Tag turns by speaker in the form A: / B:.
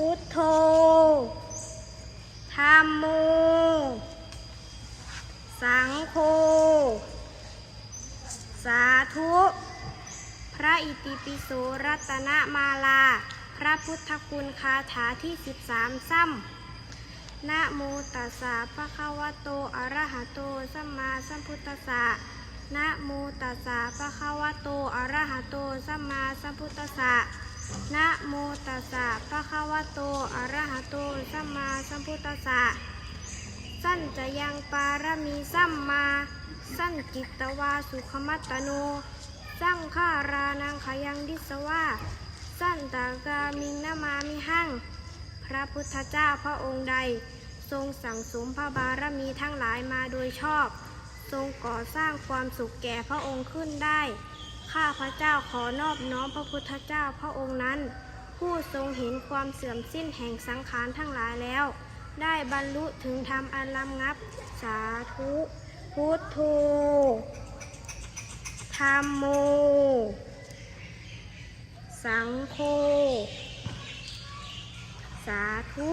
A: พุทโธธรรมโม สังโฆ สาธุ พระอิติปิโสรัตนมาลา พระพุทธคุณคาถาที่ 13 ซ้ำนะโมตัสสะภะคะวะโต อะระหะโต สัมมาสัมพุทธัสสะนะโมตัสสะภะคะวะโต อะระหะโต สัมมาสัมพุทธัสสะ นะโมตัสสะภะคะวะโต อะระหะโต สัมมาสัมพุทธัสสะ สั้นจะยังปารมีสัมมา สั้นจิตตวาสุขมัตตโน สังขารานังขยังดิสวาสั้นตากามิงนามามิหัง พระพุทธเจ้าพระองค์ใด ทรงสั่งสมพระบารมีทั้งหลายมาโดยชอบ ทรงก่อสร้างความสุขแก่พระองค์ขึ้นได้ ข้าพระเจ้าขอนอบน้อมพระพุทธเจ้าพระองค์นั้น ผู้ทรงเห็นความเสื่อมสิ้นแห่งสังขารทั้งหลายแล้ว ได้บรรลุถึงธรรมอันลำงับ สาธุ พุทโธธรรมโม สังโฆ สาธุ